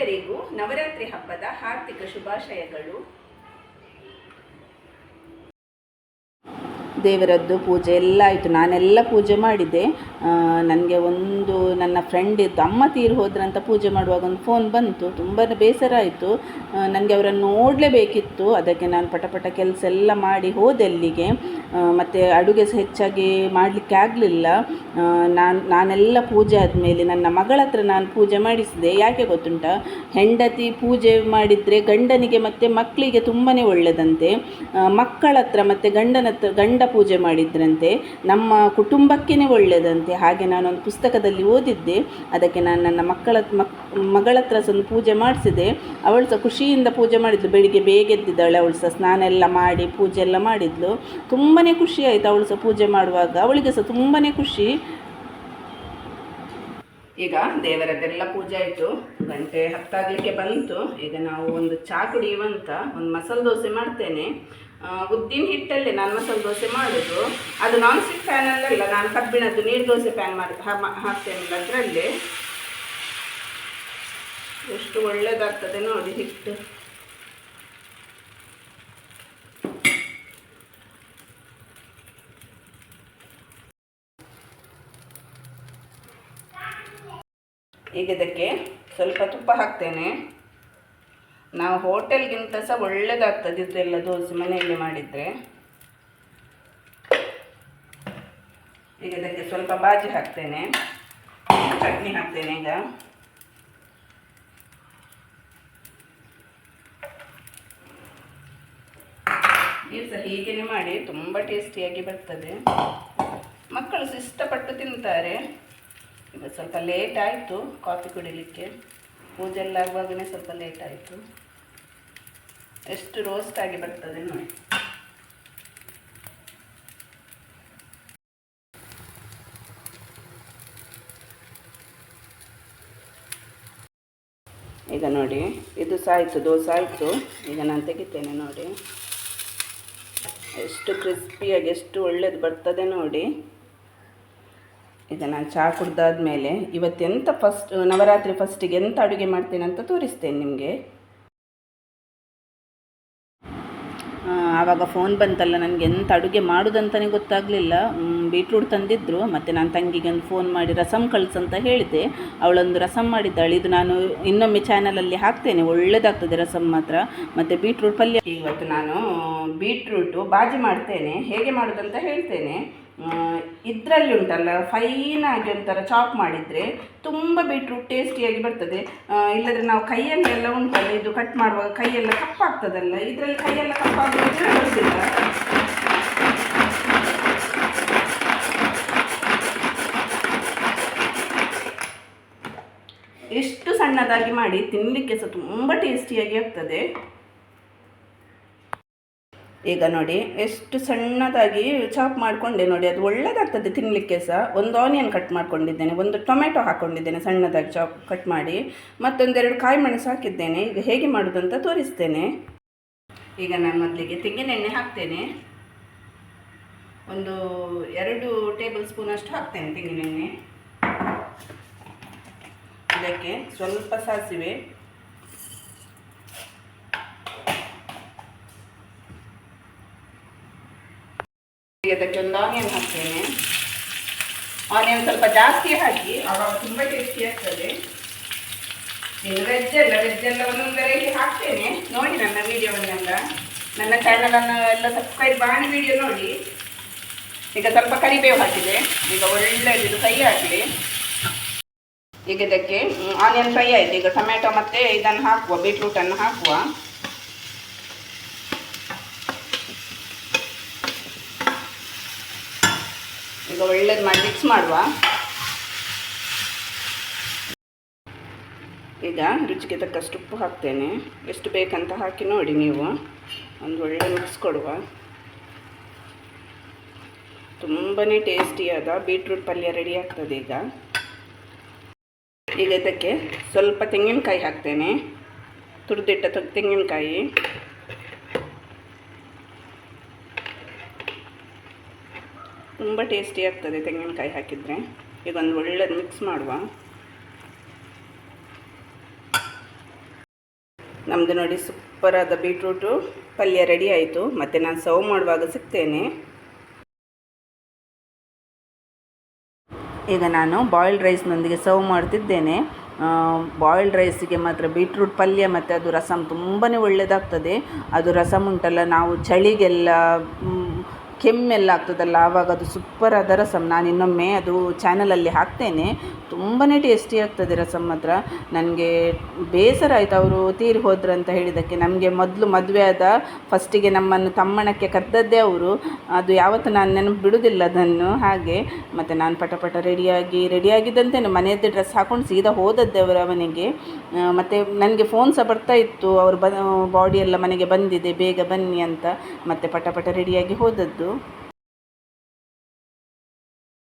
ಎಲ್ಲರಿಗೂ ನವರಾತ್ರಿ ಹಬ್ಬದ ಹಾರ್ದಿಕ ಶುಭಾಶಯಗಳು. ದೇವರದ್ದು ಪೂಜೆ ಎಲ್ಲ ಆಯಿತು. ನಾನೆಲ್ಲ ಪೂಜೆ ಮಾಡಿದ್ದೆ. ನನಗೆ ಒಂದು ನನ್ನ ಫ್ರೆಂಡ್ ಇದ್ದು ಅಮ್ಮ ತೀರು ಹೋದ್ರಂತ ಪೂಜೆ ಮಾಡುವಾಗ ಒಂದು ಫೋನ್ ಬಂತು. ತುಂಬಾ ಬೇಸರ ಆಯಿತು. ನನಗೆ ಅವರನ್ನು ನೋಡಲೇಬೇಕಿತ್ತು. ಅದಕ್ಕೆ ನಾನು ಪಟಪಟ ಪಟ ಕೆಲಸ ಎಲ್ಲ ಮಾಡಿ ಹೋದೆ ಅಲ್ಲಿಗೆ. ಮತ್ತು ಅಡುಗೆ ಸಹ ಹೆಚ್ಚಾಗಿ ಮಾಡಲಿಕ್ಕೆ ಆಗಲಿಲ್ಲ. ನಾನು, ನಾನೆಲ್ಲ ಪೂಜೆ ಆದಮೇಲೆ ನನ್ನ ಮಗಳ ಹತ್ರ ನಾನು ಪೂಜೆ ಮಾಡಿಸಿದೆ. ಯಾಕೆ ಗೊತ್ತುಂಟ? ಹೆಂಡತಿ ಪೂಜೆ ಮಾಡಿದರೆ ಗಂಡನಿಗೆ ಮತ್ತು ಮಕ್ಕಳಿಗೆ ತುಂಬಾ ಒಳ್ಳೆಯದಂತೆ ಮಕ್ಕಳ ಹತ್ರ ಮತ್ತು ಗಂಡನ ಹತ್ರ, ಗಂಡ ಪೂಜೆ ಮಾಡಿದ್ರಂತೆ, ನಮ್ಮ ಕುಟುಂಬಕ್ಕೇ ಒಳ್ಳೆಯದಂತೆ ಹಾಗೆ ನಾನೊಂದು ಪುಸ್ತಕದಲ್ಲಿ ಓದಿದ್ದೆ. ಅದಕ್ಕೆ ನಾನು ನನ್ನ ಮಕ್ಕಳ, ಮಕ್, ಮಗಳ ಹತ್ರ ಒಂದು ಪೂಜೆ ಮಾಡಿಸಿದೆ. ಅವಳು ಸಹ ಖುಷಿಯಿಂದ ಪೂಜೆ ಮಾಡಿದ್ಲು. ಬೆಳಿಗ್ಗೆ ಬೇಗ ಎದ್ದಿದ್ದಾಳೆ. ಅವಳು ಸಹ ಸ್ನಾನ ಎಲ್ಲ ಮಾಡಿ, ಪೂಜೆ ಎಲ್ಲ ಮಾಡಿದ್ಲು. ತುಂಬಾ ಖುಷಿ ಆಯಿತು ಅವಳು ಸಹ ಪೂಜೆ ಮಾಡುವಾಗ. ಅವಳಿಗೆ ಸಹ ತುಂಬಾ ಖುಷಿ. ಈಗ ದೇವರದ್ದೆಲ್ಲ ಪೂಜೆ ಆಯಿತು. ಗಂಟೆ ಹತ್ತಾಗಲಿಕ್ಕೆ ಬಂತು. ಈಗ ನಾವು ಒಂದು ಚಾ ಕುಡಿಯುವಂತ, ಒಂದು ಮಸಾಲೆ ದೋಸೆ ಮಾಡ್ತೇನೆ. ಉದ್ದಿನ ಹಿಟ್ಟಲ್ಲಿ ನಾನು ಮಸಾಲೆ ದೋಸೆ ಮಾಡೋದು. ಅದು ನಾನ್ ಸ್ಟಿಕ್ ಪ್ಯಾನಲ್ಲೆಲ್ಲ ನಾನು ಕಬ್ಬಿಣದ್ದು ನೀರು ದೋಸೆ ಪ್ಯಾನ್ ಮಾಡಿ ಹಾಕ್ತೇನೆ ಅದರಲ್ಲಿ. ಎಷ್ಟು ಒಳ್ಳೆಯದಾಗ್ತದೆ ನೋಡಿ ಹಿಟ್ಟು. ಈಗ ಇದಕ್ಕೆ ಸ್ವಲ್ಪ ತುಪ್ಪ ಹಾಕ್ತೇನೆ. ನಾವು ಹೋಟೆಲ್ಗಿಂತ ಸಹ ಒಳ್ಳೆಯದಾಗ್ತದೆ ಇದೆಲ್ಲ ದೋಸೆ ಮನೆಯಲ್ಲಿ ಮಾಡಿದರೆ. ಈಗ ಇದಕ್ಕೆ ಸ್ವಲ್ಪ ಬಾಜಿ ಹಾಕ್ತೇನೆ. ಚಟ್ನಿ ಹಾಕ್ತೇನೆ ಈಗ. ನೀವು ಸಹ ಹೀಗೇನೆ ಮಾಡಿ ತುಂಬ ಟೇಸ್ಟಿಯಾಗಿ ಬರ್ತದೆ. ಮಕ್ಕಳು ಇಷ್ಟಪಟ್ಟು ತಿಂತಾರೆ. ಈಗ ಸ್ವಲ್ಪ ಲೇಟ್ ಆಯಿತು ಕಾಫಿ ಕುಡಿಲಿಕ್ಕೆ. ಪೂಜೆ ಎಲ್ಲ ಆಗುವಾಗಲೇ ಸ್ವಲ್ಪ ಲೇಟ್ ಆಯಿತು. ಎಷ್ಟು ರೋಸ್ಟ್ ಆಗಿ ಬರ್ತದೆ ನೋಡಿ. ಈಗ ನೋಡಿ, ಇದು ಸಾಯ್ತು, ದೋಸೆ ಆಯಿತು. ಈಗ ನಾನು ತೆಗಿತೇನೆ ನೋಡಿ. ಎಷ್ಟು ಕ್ರಿಸ್ಪಿಯಾಗಿ ಎಷ್ಟು ಒಳ್ಳೇದು ಬರ್ತದೆ ನೋಡಿ. ಈಗ ನಾನು ಚಹಾ ಕುಡ್ದಾದ್ಮೇಲೆ ಇವತ್ತೆಂತ ಫಸ್ಟ್ ನವರಾತ್ರಿ ಫಸ್ಟಿಗೆ ಎಂಥ ಅಡುಗೆ ಮಾಡ್ತೇನೆ ಅಂತ ತೋರಿಸ್ತೇನೆ ನಿಮಗೆ. ಆವಾಗ ಫೋನ್ ಬಂತಲ್ಲ ನನಗೆ ಎಂತ ಅಡುಗೆ ಮಾಡೋದಂತಲೇ ಗೊತ್ತಾಗಲಿಲ್ಲ. ಬೀಟ್ರೂಟ್ ತಂದಿದ್ದರು ಮತ್ತು ನಾನು ತಂಗಿಗೆ ಒಂದು ಫೋನ್ ಮಾಡಿ ರಸಮ್ ಕಳ್ಸಂತ ಹೇಳಿದೆ. ಅವಳೊಂದು ರಸಮ್ ಮಾಡಿದ್ದಾಳೆ. ಇದು ನಾನು ಇನ್ನೊಮ್ಮೆ ಚಾನಲಲ್ಲಿ ಹಾಕ್ತೇನೆ. ಒಳ್ಳೆಯದಾಗ್ತದೆ ರಸಮ್ ಮಾತ್ರ. ಮತ್ತು ಬೀಟ್ರೂಟ್ ಪಲ್ಯ. ಇವತ್ತು ನಾನು ಬೀಟ್ರೂಟು ಬಾಜಿ ಮಾಡ್ತೇನೆ. ಹೇಗೆ ಮಾಡೋದಂತ ಹೇಳ್ತೇನೆ. ಇದರಲ್ಲಿ ಉಂಟಲ್ಲ, ಫೈನಾಗಿ ಒಂಥರ ಚಾಪ್ ಮಾಡಿದರೆ ತುಂಬ ಬೀಟ್ರೂಟ್ ಟೇಸ್ಟಿಯಾಗಿ ಬರ್ತದೆ. ಇಲ್ಲದ್ರೆ ನಾವು ಕೈಯಲ್ಲೆಲ್ಲ ಉಂಟಲ್ಲ, ಇದು ಕಟ್ ಮಾಡುವಾಗ ಕೈಯೆಲ್ಲ ಕಪ್ಪಾಗ್ತದಲ್ಲ, ಇದರಲ್ಲಿ ಕೈಯೆಲ್ಲ ಕಪ್ಪಾಗೋದ್ರೆ ಎಷ್ಟು ಸಣ್ಣದಾಗಿ ಮಾಡಿ ತಿನ್ನಲಿಕ್ಕೆ ಸಹ ತುಂಬ ಟೇಸ್ಟಿಯಾಗಿ ಆಗ್ತದೆ. ಈಗ ನೋಡಿ, ಎಷ್ಟು ಸಣ್ಣದಾಗಿ ಚಾಪ್ ಮಾಡಿಕೊಂಡೆ ನೋಡಿ, ಅದು ಒಳ್ಳೆಯದಾಗ್ತದೆ ತಿನ್ನಲಿಕ್ಕೆ ಸಹ ಒಂದು ಆನಿಯನ್ ಕಟ್ ಮಾಡ್ಕೊಂಡಿದ್ದೇನೆ, ಒಂದು ಟೊಮೆಟೊ ಹಾಕ್ಕೊಂಡಿದ್ದೇನೆ ಸಣ್ಣದಾಗಿ ಚಾಪ್ ಕಟ್ ಮಾಡಿ. ಮತ್ತೊಂದೆರಡು ಕಾಯಿ ಮೆಣಸು ಹಾಕಿದ್ದೇನೆ, ಈಗ ಹೇಗೆ ಮಾಡೋದಂತ ತೋರಿಸ್ತೇನೆ. ಈಗ ನಾನು ಮೊದಲಿಗೆ ತೆಂಗಿನೆಣ್ಣೆ ಹಾಕ್ತೇನೆ. ಒಂದು ಎರಡು ಟೇಬಲ್ ಸ್ಪೂನಷ್ಟು ಹಾಕ್ತೇನೆ ತೆಂಗಿನೆಣ್ಣೆ. ಇದಕ್ಕೆ ಸ್ವಲ್ಪ ಸಾಸಿವೆ. ಈಗ ಅದಕ್ಕೆ ಒಂದು ಆನಿಯನ್ ಹಾಕ್ತೇನೆ. ಆನಿಯನ್ ಸ್ವಲ್ಪ ಜಾಸ್ತಿ ಹಾಕಿ, ಆವಾಗ ತುಂಬ ಟೇಸ್ಟಿ ಆಗ್ತದೆ. ಇನ್ನು ವೆಜ್ ಎಲ್ಲ ವೆಜ್ ಎಲ್ಲ ಒಂದೊಂದು ವೆರೈಟಿ ಹಾಕ್ತೇನೆ. ನೋಡಿ ನನ್ನ ವೀಡಿಯೋವನ್ನೆಲ್ಲ ನನ್ನ ಚಾನಲನ್ನು ಎಲ್ಲ ಸಬ್ಸ್ಕ್ರೈಬ್ ಮಾಡಿ ವಿಡಿಯೋ ನೋಡಿ. ಈಗ ಸ್ವಲ್ಪ ಕರಿಬೇವು ಹಾಕಿದೆ. ಈಗ ಒಳ್ಳೆಯದು ಫ್ರೈ ಆಗಲಿ ಈಗ ಇದಕ್ಕೆ ಆನಿಯನ್ ಫ್ರೈ ಆಯಿತು. ಈಗ ಟೊಮೆಟೊ ಮತ್ತು ಇದನ್ನು ಹಾಕುವ ಬೀಟ್ರೂಟನ್ನು ಹಾಕುವ. ಈಗ ಒಳ್ಳೇದು ಮಾಡಿ ಮಿಕ್ಸ್ ಮಾಡುವ. ಈಗ ರುಚಿಗೆ ತಕ್ಕಷ್ಟು ಉಪ್ಪು ಹಾಕ್ತೇನೆ. ಎಷ್ಟು ಬೇಕಂತ ಹಾಕಿ ನೋಡಿ ನೀವು. ಒಂದು ಒಳ್ಳೆ ಮಿಕ್ಸ್ ಕೊಡುವ. ತುಂಬಾ ಟೇಸ್ಟಿಯಾದ ಬೀಟ್ರೂಟ್ ಪಲ್ಯ ರೆಡಿ ಆಗ್ತದೆ ಈಗ. ಈಗ ಇದಕ್ಕೆ ಸ್ವಲ್ಪ ತೆಂಗಿನಕಾಯಿ ಹಾಕ್ತೇನೆ. ತುರಿದಿಟ್ಟ ತೆಂಗಿನಕಾಯಿ. ತುಂಬ ಟೇಸ್ಟಿ ಆಗ್ತದೆ ತೆಂಗಿನಕಾಯಿ ಹಾಕಿದರೆ. ಈಗ ಒಂದು ಒಳ್ಳೇದು ಮಿಕ್ಸ್ ಮಾಡುವ. ನಮ್ಮದು ನೋಡಿ ಸೂಪರಾದ ಬೀಟ್ರೂಟು ಪಲ್ಯ ರೆಡಿ ಆಯಿತು. ಮತ್ತು ನಾನು ಸರ್ವ್ ಮಾಡುವಾಗ ಸಿಗ್ತೇನೆ. ಈಗ ನಾನು ಬಾಯ್ಲ್ಡ್ ರೈಸ್ನೊಂದಿಗೆ ಸರ್ವ್ ಮಾಡ್ತಿದ್ದೇನೆ. ಬಾಯ್ಲ್ಡ್ ರೈಸಿಗೆ ಮಾತ್ರ ಬೀಟ್ರೂಟ್ ಪಲ್ಯ ಮತ್ತು ಅದು ರಸಮ್ ತುಂಬಾ ಒಳ್ಳೆಯದಾಗ್ತದೆ ಅದು ರಸಮ್ ಉಂಟಲ್ಲ, ನಾವು ಚಳಿಗೆಲ್ಲ ಕೆಮ್ಮೆಲ್ಲ ಆಗ್ತದಲ್ಲ ಆವಾಗ ಅದು ಸೂಪರ್ ಆದ ರಸಮ್ ನಾನು ಇನ್ನೊಮ್ಮೆ ಅದು ಚಾನಲಲ್ಲಿ ಹಾಕ್ತೇನೆ. ತುಂಬಾ ಟೇಸ್ಟಿ ಆಗ್ತದೆ ರಸಮ್ ಮಾತ್ರ ನನಗೆ ಬೇಸರ ಆಯಿತು ಅವರು ತೀರಿ ಹೋದ್ರು ಅಂತ ಹೇಳಿದ್ದಕ್ಕೆ ನಮಗೆ ಮೊದಲು ಮದುವೆ ಆದ ಫಸ್ಟಿಗೆ ನಮ್ಮನ್ನು ತಮ್ಮಣಕ್ಕೆ ಕರೆದದ್ದೇ ಅವರು. ಅದು ಯಾವತ್ತೂ ನಾನು ನೆನಪು ಬಿಡುವುದಿಲ್ಲ ಅದನ್ನು. ಹಾಗೆ ಮತ್ತು ನಾನು ಪಟಪಟ ಪಟ ರೆಡಿಯಾಗಿ ರೆಡಿಯಾಗಿದ್ದಂತೆ ಮನೆಯದ್ದು ಡ್ರೆಸ್ ಹಾಕೊಂಡು ಸೀದಾ ಹೋದದ್ದೆ ಅವರ ಮನೆಗೆ ಮತ್ತು ನನಗೆ ಫೋನ್ ಸಹ ಬರ್ತಾ ಇತ್ತು. ಅವರು ಬ ಬಾಡಿ ಎಲ್ಲ ಮನೆಗೆ ಬಂದಿದೆ. ಬೇಗ ಬನ್ನಿ ಅಂತ. ಮತ್ತು ಪಟಪಟ ಪಟ ರೆಡಿಯಾಗಿ ಹೋದದ್ದು. entendeu?